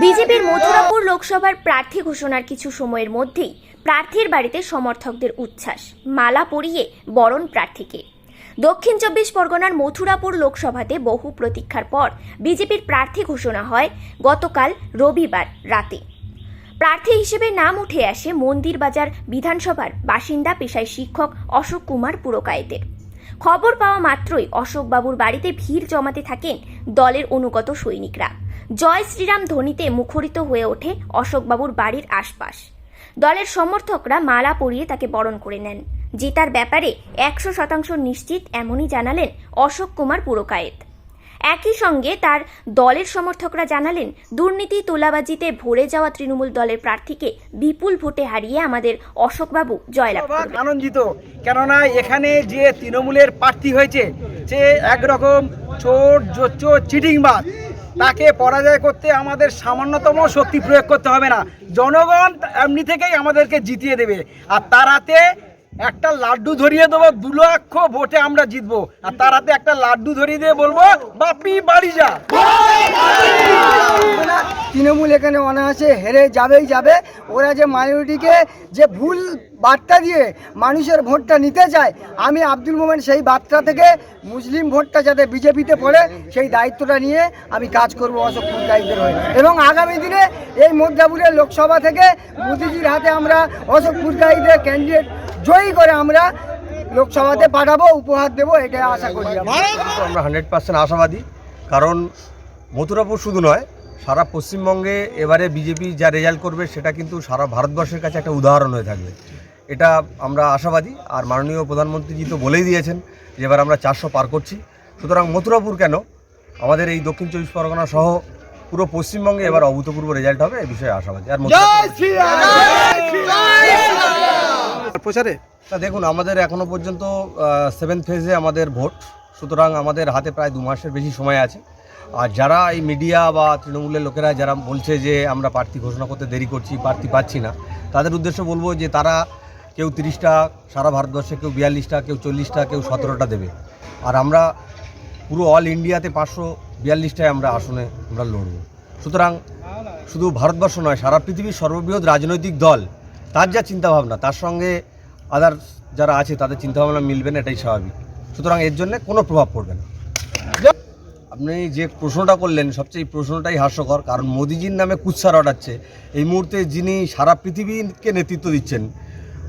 বিজেপির মথুরাপুর লোকসভার প্রার্থী ঘোষণার কিছু সময়ের মধ্যেই প্রার্থীর বাড়িতে সমর্থকদের উচ্ছ্বাস, মালা পরিয়ে বরণ প্রার্থীকে। দক্ষিণ চব্বিশ পরগনার মথুরাপুর লোকসভাতে বহু প্রতীক্ষার পর বিজেপির প্রার্থী ঘোষণা হয় গতকাল রবিবার রাতে। প্রার্থী হিসেবে নাম উঠে আসে মন্দির বাজার বিধানসভার বাসিন্দা পেশায় শিক্ষক অশোক কুমার পুরকায়েতের। খবর পাওয়া মাত্রই অশোকবাবুর বাড়িতে ভিড় জমাতে থাকেন দলের অনুগত সৈনিকরা। জয় শ্রীরাম ধ্বনিতে মুখরিত হয়ে ওঠে অশোকবাবুর বাড়ির আশপাশ। দলের সমর্থকরা মালা পরিয়ে তাকে বরণ করে নেন। জেতার ব্যাপারে একশো শতাংশ নিশ্চিত এমনই জানালেন অশোক কুমার পুরকায়েত। একই সঙ্গে তার দলের সমর্থকরা জানালেন দুর্নীতি তোলাবাজিতে ভরে যাওয়া তৃণমূল দলের প্রার্থীকে বিপুল ভোটে হারিয়ে আমাদের অশোকবাবু জয়লাভ আনন্দিত কেননা এখানে যে তৃণমূলের প্রার্থী হয়েছে সে একরকম চোর জোচ্চোর চিটিংবাজ। তাকে পরাজয় করতে আমাদের সামান্যতম শক্তি প্রয়োগ করতে হবে না। জনগণ এমনি থেকেই আমাদেরকে জিতিয়ে দেবে। আর তার হাতে একটা লাড্ডু ধরিয়ে দেবো, দু লক্ষ ভোটে আমরা জিতবো। আর তার হাতে একটা লাড্ডু ধরিয়ে দিয়ে বলব, বাপি বাড়ি যা। তৃণমূল এখানে অনায়াসে হেরে যাবেই যাবে। ওরা যে মাইনরিটিকে যে ভুল বার্তা দিয়ে মানুষের ভোটটা নিতে চায়, আমি আব্দুল মোমেন সেই বার্তা থেকে মুসলিম ভোটটা যাতে বিজেপিতে পড়ে, সেই দায়িত্বটা নিয়ে আমি কাজ করব অশোক পুরকাইদের হয়ে। এবং আগামী দিনে এই মধ্যাপুরের লোকসভা থেকে মোদিজির হাতে আমরা অশোক পুরকাইদের ক্যান্ডিডেট জয়ী করে আমরা লোকসভাতে পাঠাবো উপহার দেবো এটাই আশা করি আমরা। হান্ড্রেড পার্সেন্ট আশাবাদী কারণ মথুরাপুর শুধু নয় সারা পশ্চিমবঙ্গে এবারে বিজেপি যা রেজাল্ট করবে সেটা কিন্তু সারা ভারতবর্ষের কাছে একটা উদাহরণ হয়ে থাকবে। এটা আমরা আশাবাদী আর মাননীয় প্রধানমন্ত্রীজি তো বলেই দিয়েছেন যে এবার আমরা চারশো পার করছি। সুতরাং মথুরাপুর কেন? আমাদের এই দক্ষিণ চব্বিশ পরগনা সহ পুরো পশ্চিমবঙ্গে এবার অভূতপূর্ব রেজাল্ট হবে এ বিষয়ে আশাবাদী। আর প্রচারে? তা দেখুন, আমাদের এখনও পর্যন্ত সেভেন ফেজে আমাদের ভোট। সুতরাং আমাদের হাতে প্রায় দু মাসের বেশি সময় আছে। আর যারা এই মিডিয়া বা তৃণমূলের লোকেরা যারা বলছে যে আমরা প্রার্থী ঘোষণা করতে দেরি করছি, প্রার্থী পাচ্ছি না, তাদের উদ্দেশ্য বলব যে তারা কেউ তিরিশটা, সারা ভারতবর্ষে কেউ বিয়াল্লিশটা, কেউ চল্লিশটা, কেউ সতেরোটা দেবে। আর আমরা পুরো অল ইন্ডিয়াতে পাঁচশো বিয়াল্লিশটায় আমরা আসনে আমরা লড়ব। সুতরাং শুধু ভারতবর্ষ নয়, সারা পৃথিবীর সর্ববৃহৎ রাজনৈতিক দল, তার যা চিন্তাভাবনা, তার সঙ্গে আদার যারা আছে, তাদের চিন্তাভাবনা মিলবে না, এটাই স্বাভাবিক। সুতরাং এর জন্য কোনো প্রভাব পড়বে না। আপনি যে প্রশ্নটা করলেন, সবচেয়ে প্রশ্নটাই হাস্যকর, কারণ মোদিজির নামে কুৎসা রটাচ্ছে এই মুহূর্তে যিনি সারা পৃথিবীকে নেতৃত্ব দিচ্ছেন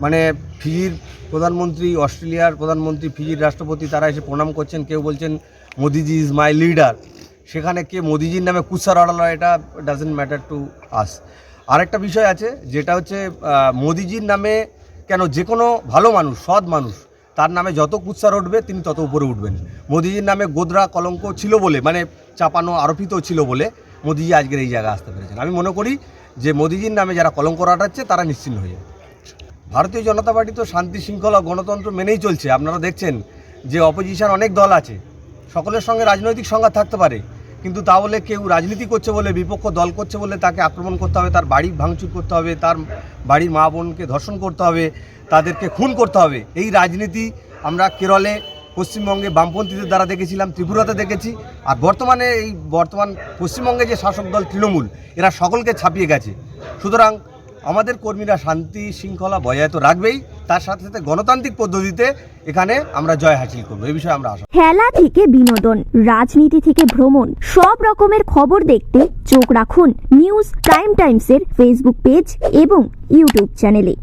মানে ফিজির প্রধানমন্ত্রী, অস্ট্রেলিয়ার প্রধানমন্ত্রী, ফিজির রাষ্ট্রপতি, তারা এসে প্রণাম করছেন, কেউ বলছেন, মোদিজি ইজ মাই লিডার সেখানে কে মোদিজির নামে কুৎসা রটালো এটা ডাজেন্ট ম্যাটার টু আস আরেকটা বিষয় আছে, যেটা হচ্ছে মোদিজির নামে কেন যে কোনো ভালো মানুষ, সৎ মানুষ, তার নামে যত কুৎসা উঠবে তিনি তত উপরে উঠবেন। মোদিজির নামে গোদরা কলঙ্ক ছিল বলে মানে চাপানো, আরোপিত ছিল বলে মোদিজি আজকের এই জায়গায় আসতে পেরেছেন। আমি মনে করি যে মোদিজির নামে যারা কলঙ্ক রাটাচ্ছে, তারা নিশ্চিন্ন হয়ে যাবে। ভারতীয় জনতা পার্টি তো শান্তি শৃঙ্খলা গণতন্ত্র মেনেই চলছে। আপনারা দেখছেন যে অপোজিশন অনেক দল আছে। সকলের সঙ্গে রাজনৈতিক সংঘাত থাকতে পারে। কিন্তু তা বলে কেউ রাজনীতি করছে বলে, বিপক্ষ দল করছে বলে তাকে আক্রমণ করতে হবে, তার বাড়ি ভাঙচুর করতে হবে, তার বাড়ির মা বোনকে ধর্ষণ করতে হবে, তাদেরকে খুন করতে হবে। এই রাজনীতি আমরা কেরলে, পশ্চিমবঙ্গে বামপন্থীদের দ্বারা দেখেছিলাম, ত্রিপুরাতে দেখেছি, আর বর্তমানে এই বর্তমান পশ্চিমবঙ্গে যে শাসক দল তৃণমূল, এরা সকলকে ছাপিয়ে গেছে। সুতরাং আমাদের কর্মীরা শান্তি শৃঙ্খলা বজায় তো রাখবেই, তার সাথে সাথে গণতান্ত্রিক পদ্ধতিতে এখানে আমরা জয় হাসিল করব, এই বিষয়ে আমরা খেলা থেকে বিনোদন, রাজনীতি থেকে ভ্রমণ, সব রকমের খবর দেখতে চোখ রাখুন নিউজ টাইম টাইমসের ফেসবুক পেজ এবং ইউটিউব চ্যানেলে